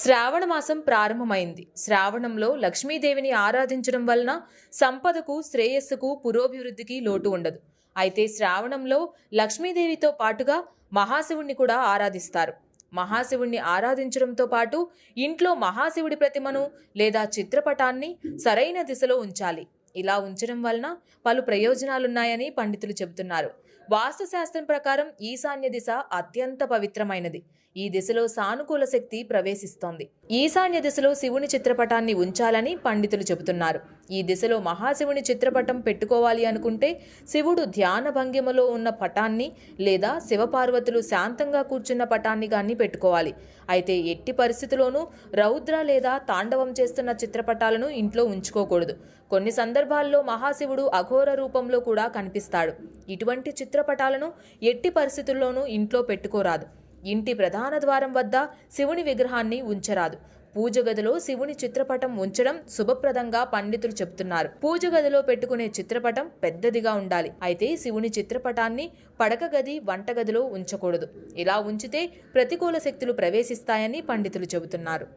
శ్రావణ మాసం ప్రారంభమైంది. శ్రావణంలో లక్ష్మీదేవిని ఆరాధించడం వలన సంపదకు శ్రేయస్సుకు పురోభివృద్ధికి లోటు ఉండదు. అయితే శ్రావణంలో లక్ష్మీదేవితో పాటుగా మహాశివుణ్ణి కూడా ఆరాధిస్తారు. మహాశివుణ్ణి ఆరాధించడంతో పాటు ఇంట్లో మహాశివుడి ప్రతిమను లేదా చిత్రపటాన్ని సరైన దిశలో ఉంచాలి. ఇలా ఉంచడం వలన పలు ప్రయోజనాలున్నాయని పండితులు చెబుతున్నారు. వాస్తుశాస్త్రం ప్రకారం ఈశాన్య దిశ అత్యంత పవిత్రమైనది. ఈ దిశలో సానుకూల శక్తి ప్రవేశిస్తోంది. ఈశాన్య దిశలో శివుని చిత్రపటాన్ని ఉంచాలని పండితులు చెబుతున్నారు. ఈ దిశలో మహాశివుని చిత్రపటం పెట్టుకోవాలి అనుకుంటే శివుడు ధ్యాన భంగిమలో ఉన్న పటాన్ని లేదా శివపార్వతులు శాంతంగా కూర్చున్న పటాన్ని కానీ పెట్టుకోవాలి. అయితే ఎట్టి పరిస్థితిలోనూ రౌద్ర లేదా తాండవం చేస్తున్న చిత్రపటాలను ఇంట్లో ఉంచుకోకూడదు. కొన్ని సందర్భాల్లో మహాశివుడు అఘోర రూపంలో కూడా కనిపిస్తాడు. ఇటువంటి చిత్రపటాలను ఎట్టి పరిస్థితుల్లోనూ ఇంట్లో పెట్టుకోరాదు. ఇంటి ప్రధాన ద్వారం వద్ద శివుని విగ్రహాన్ని ఉంచరాదు. పూజ గదిలో శివుని చిత్రపటం ఉంచడం శుభప్రదంగా పండితులు చెబుతున్నారు పూజ గదిలో పెట్టుకునే చిత్రపటం పెద్దదిగా ఉండాలి. అయితే శివుని చిత్రపటాన్ని పడక గది వంటగదిలో ఉంచకూడదు. ఇలా ఉంచితే ప్రతికూల శక్తులు ప్రవేశిస్తాయని పండితులు చెబుతున్నారు.